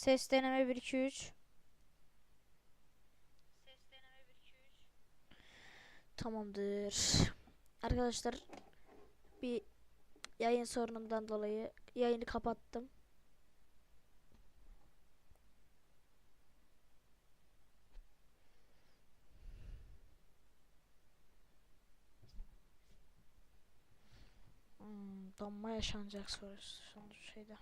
Ses deneme 1 2 3. Tamamdır. Arkadaşlar bir yayın sorunundan dolayı yayını kapattım. Hmm, donma yaşanacak soru sonuç şeyde.